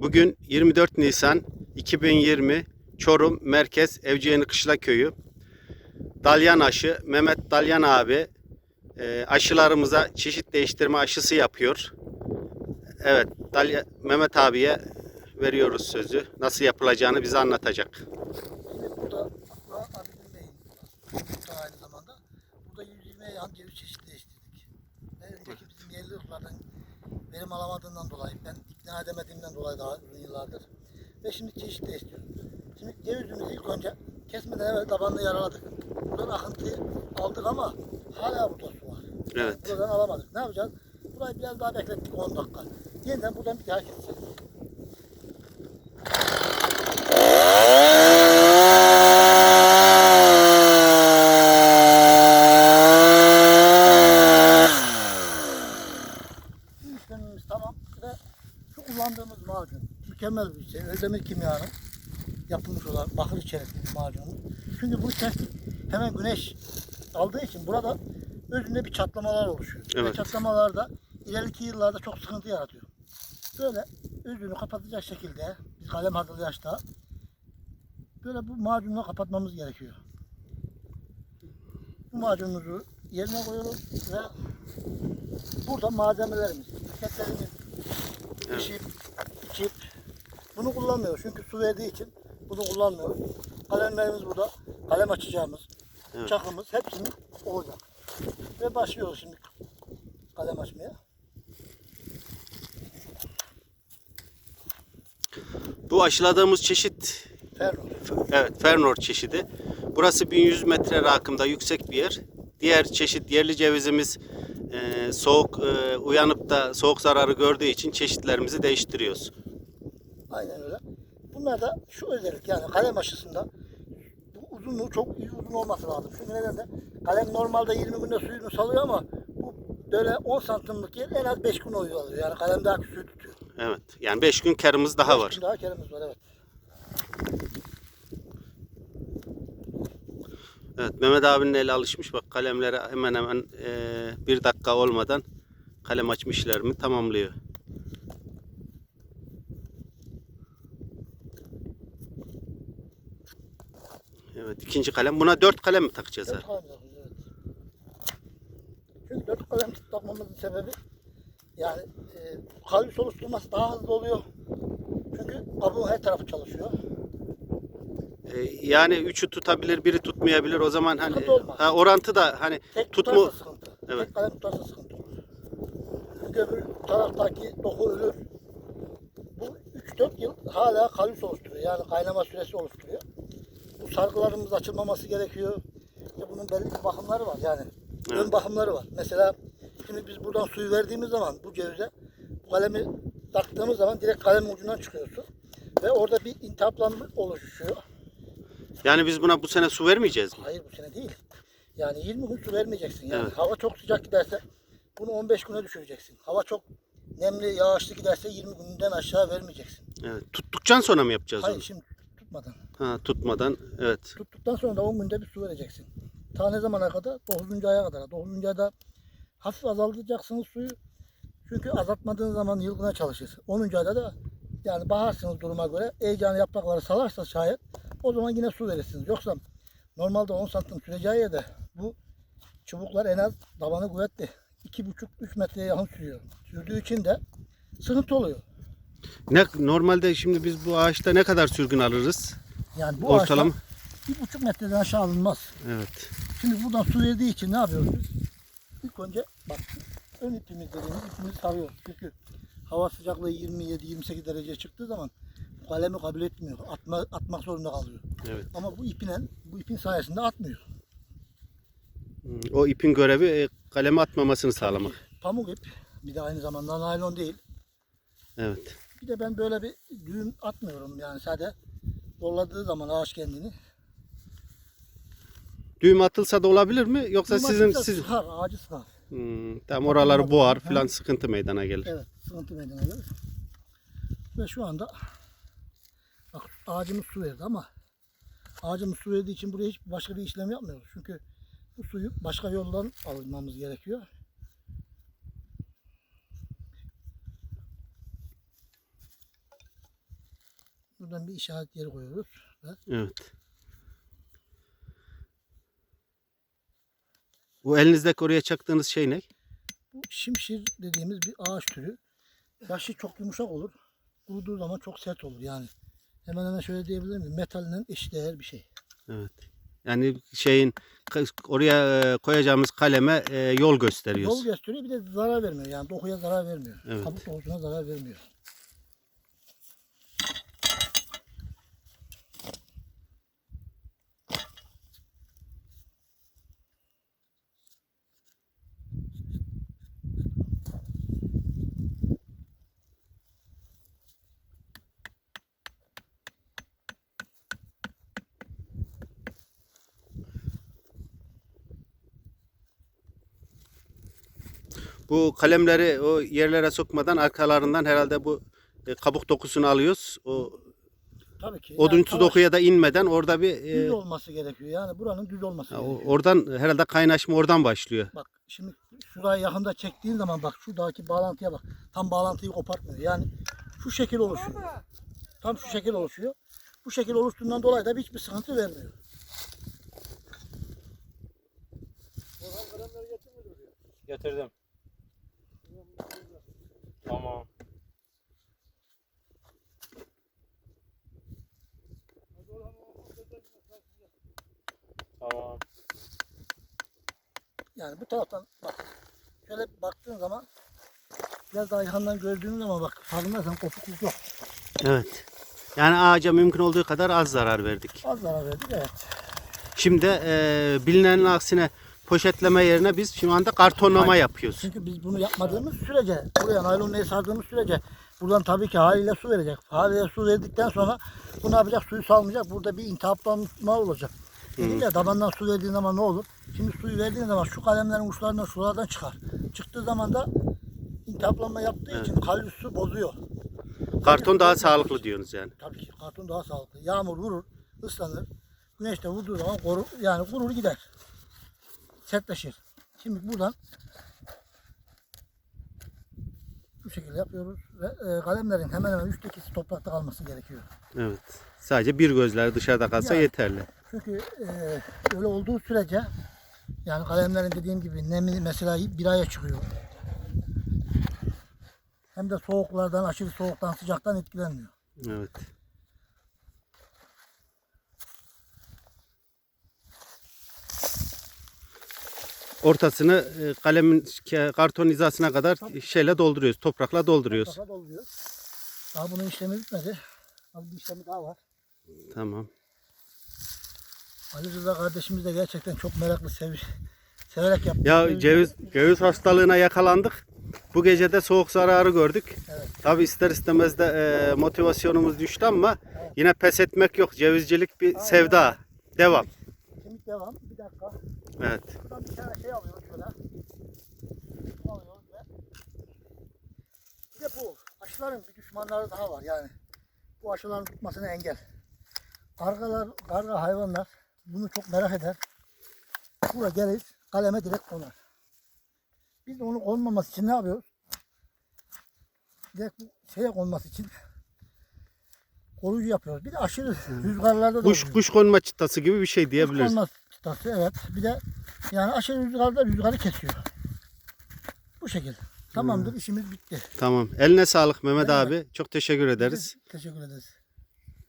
Bugün 24 Nisan 2020 Çorum Merkez Evciyeni Kışla Köyü. Dalyan aşı Mehmet Dalyan abi e, aşılarımıza çeşit değiştirme aşısı yapıyor. Evet Dalya, Mehmet abiye veriyoruz sözü. Nasıl yapılacağını bize anlatacak. Şimdi burada Abidin Bey'in burada aynı zamanda burada 120'ye yan ceviz. Ve önceki bizim yerli ırklardan verim alamadığından dolayı ben ikna edemediğimden dolayı daha uzun yıllardır. Ve şimdi çeşit değiştiriyorum. Şimdi cevizimizi ilk önce kesmeden evvel tabanını yaraladık. Buradan akıntıyı aldık ama hala burada su var. Evet. Buradan alamadık. Ne yapacağız? Burayı biraz daha beklettik 10 dakika. Yeniden buradan bir daha keseceğiz. Bu işlemimiz tamam ve şu kullandığımız macun Özdemir kimyanın yapılmış olan bakır içerikli bir macunumuz. Çünkü bu içerik hemen güneş aldığı için burada özünde bir çatlamalar oluşuyor. Ve Evet. çatlamalar da ileriki yıllarda çok sıkıntı yaratıyor. Böyle özünü kapatacak şekilde biz kalem hazırlayaçta böyle bu macunla kapatmamız gerekiyor. Bu macunumuzu yerine koyuyoruz ve burada malzemelerimiz, etiketlerimiz, Evet. içip, içip bunu kullanmıyoruz çünkü su verdiği için bunu kullanmıyoruz. Kalemlerimiz burada, kalem açacağımız, Evet. çakımız hepsinin olacak. Ve başlıyoruz şimdi kalem açmaya. Bu aşıladığımız çeşit Ferro. Evet, Fernor çeşidi. Burası 1100 metre rakımda yüksek bir yer. Diğer çeşit yerli cevizimiz e, soğuk e, uyanıp da soğuk zararı gördüğü için çeşitlerimizi değiştiriyoruz. Aynen öyle. Bunlar da şu özellik yani kalem aşısında bu uzunluğu çok iyi uzun olması lazım. Çünkü nedenle kalem normalde 20 günde suyunu salıyor ama bu böyle 10 santimlik yer en az 5 gün oyu alıyor. Yani kalem daha küçüğü tutuyor. Evet. Yani 5 gün karımız daha Beş var. gün daha keremiz var evet. Evet, Mehmet abinin eli alışmış. Bak kalemlere hemen hemen e, bir dakika olmadan kalem açma işlerimi tamamlıyor. Evet, ikinci kalem. Buna dört kalem mi takacağız? Dört kalem evet. Çünkü dört kalem takmamızın sebebi yani e, kalem oluşturması daha hızlı oluyor. Çünkü kabuğun her tarafı çalışıyor. E, yani üçü tutabilir, biri tutmayabilir. O zaman hani Sıkıntı olmaz. ha, orantı da hani Tek tutmu tutarsa sıkıntı. Evet. Tek kalem tutarsa sıkıntı olur. Çünkü öbür taraftaki doku ölür. Bu 3-4 yıl hala kalüs oluşturuyor. Yani kaynama süresi oluşturuyor. Bu sargılarımız açılmaması gerekiyor. İşte bunun belli bir bakımları var yani. Evet. Ön bakımları var. Mesela şimdi biz buradan suyu verdiğimiz zaman bu cevize bu kalemi taktığımız zaman direkt kalemin ucundan çıkıyor su. Ve orada bir intihaplanma oluşuyor. yani biz buna bu sene su vermeyeceğiz mi? Hayır bu sene değil. Yani 20 gün su vermeyeceksin. Yani Evet. hava çok sıcak giderse bunu 15 güne düşüreceksin. Hava çok nemli, yağışlı giderse 20 günden aşağı vermeyeceksin. Evet. Tuttuktan sonra mı yapacağız Hayır onu? şimdi tutmadan. Ha, tutmadan. Evet. Tuttuktan sonra da 10 günde bir su vereceksin. Ta ne zamana kadar? 9. aya kadar. 9. ayda hafif azaltacaksınız suyu. Çünkü azaltmadığın zaman yılgına çalışır. 10. ayda da yani baharsınız duruma göre. Heyecanı yaprakları salarsa şayet o zaman yine su verirsiniz. Yoksa normalde 10 santim süreceği yerde bu çubuklar en az tabanı kuvvetli. 2,5-3 metreye yakın sürüyor. Sürdüğü için de sıkıntı oluyor. Ne normalde şimdi biz bu ağaçta ne kadar sürgün alırız? Yani bu Ortalama. ağaçtan bir buçuk metreden aşağı alınmaz. Evet. Şimdi buradan su verdiği için ne yapıyoruz biz? İlk önce bak ön ipimiz dediğimiz ipimizi sarıyoruz. Çünkü hava sıcaklığı 27-28 dereceye çıktığı zaman bu kalemi kabul etmiyor. Atma, atmak zorunda kalıyor. Evet. Ama bu ipine, bu ipin sayesinde atmıyor. Hmm, O ipin görevi e, kaleme atmamasını sağlamak. Pamuk ip bir de aynı zamanda naylon değil. Evet. Bir de ben böyle bir düğüm atmıyorum yani sadece dolladığı zaman ağaç kendini. Düğüm atılsa da olabilir mi? Yoksa Düğüm sizin atınca siz sıkar, ağacı sıkar. Hmm, tam oraları boğar filan sıkıntı meydana gelir. Evet, sıkıntı meydana gelir. Ve şu anda bak ağacımız su verdi ama ağacımız su verdiği için buraya hiç başka bir işlem yapmıyoruz. Çünkü bu suyu başka yoldan almamız gerekiyor. Buradan bir işaret yeri koyuyoruz. Ve Evet. Bu elinizdeki oraya çaktığınız şey ne? bu şimşir dediğimiz bir ağaç türü. Yaşı çok yumuşak olur. Kuruduğu zaman çok sert olur yani. Hemen hemen şöyle diyebilir miyim? Metalden eşdeğer bir şey. Evet. Yani şeyin oraya e, koyacağımız kaleme e, yol gösteriyoruz. Yol gösteriyor bir de zarar vermiyor. Yani dokuya zarar vermiyor. Evet. Kabuk dokusuna zarar vermiyor. Bu kalemleri o yerlere sokmadan arkalarından herhalde bu e, kabuk dokusunu alıyoruz. O Tabii ki. odunsu talaş dokuya da inmeden orada bir düz e, olması gerekiyor. Yani buranın düz olması o- gerekiyor. oradan herhalde kaynaşma oradan başlıyor. Bak şimdi şurayı yakında çektiğin zaman bak şuradaki bağlantıya bak. Tam bağlantıyı kopartmıyor. Yani şu şekil oluşuyor. Tam şu şekil oluşuyor. Bu şekil oluştuğundan dolayı da hiçbir sıkıntı vermiyor. Getirdim. Tamam. Tamam. Yani bu taraftan bak. Şöyle baktığın zaman biraz daha yakından gördüğün zaman bak farkındaysan kopukluk yok. Evet. Yani ağaca mümkün olduğu kadar az zarar verdik. Az zarar verdik evet. Şimdi e, bilinenin aksine poşetleme yerine biz şu anda kartonlama yapıyoruz. Çünkü biz bunu yapmadığımız sürece, buraya naylonlayı sardığımız sürece buradan tabii ki haliyle su verecek. Haliyle su verdikten sonra bu ne yapacak? Suyu salmayacak. Burada bir intihaplanma olacak. Dedim ya tabandan su verdiğin zaman ne olur? Şimdi suyu verdiğin zaman şu kalemlerin uçlarından şuralardan çıkar. Çıktığı zaman da intihaplanma yaptığı için kalori su bozuyor. Karton daha sağlıklı diyorsunuz yani. Tabii ki karton daha sağlıklı. Yağmur vurur, ıslanır. Güneşte vurduğu zaman korur, yani kurur gider. Sertleşir. Şimdi buradan bu şekilde yapıyoruz ve e, kalemlerin hemen hemen üçte ikisi toprakta kalması gerekiyor. Evet. Sadece bir gözler dışarıda kalsa Yani. yeterli. Çünkü e, öyle olduğu sürece yani kalemlerin dediğim gibi nemi mesela bir aya çıkıyor. Hem de soğuklardan, aşırı soğuktan, sıcaktan etkilenmiyor. Evet. Ortasını e, kalemin ke- karton hizasına kadar şeyle dolduruyoruz. Toprakla dolduruyoruz. Toprakla dolduruyoruz. Daha bunun işlemi bitmedi. Az bir işlemi daha var. Tamam. Ali Rıza kardeşimiz de gerçekten çok meraklı, sev severek yaptı. Ya ceviz ceviz hastalığına yakalandık. Bu gece de soğuk zararı gördük. Evet. Tabi ister istemez de e, motivasyonumuz düştü ama yine pes etmek yok. Cevizcilik bir sevda. Devam. Şimdi devam. Bir dakika. Evet. Şuradan bir tane şey alıyoruz şöyle. Alıyoruz ve bir de bu aşıların bir düşmanları daha var yani. Bu aşıların tutmasına engel. Kargalar, karga hayvanlar bunu çok merak eder. Buraya gelir, kaleme direkt konar. Biz de onu konmaması için ne yapıyoruz? Direkt bu şeye konması için koruyucu yapıyoruz. Bir de aşırı rüzgarlarda da Kuş oluyor. kuş konma çıtası gibi bir şey diyebiliriz. Olmaz çıtası evet. Bir de yani aşırı rüzgarda rüzgarı kesiyor. Bu şekilde. Tamamdır işimiz bitti. Tamam. Eline sağlık Mehmet abi. Çok teşekkür ederiz. Teşekkür ederiz.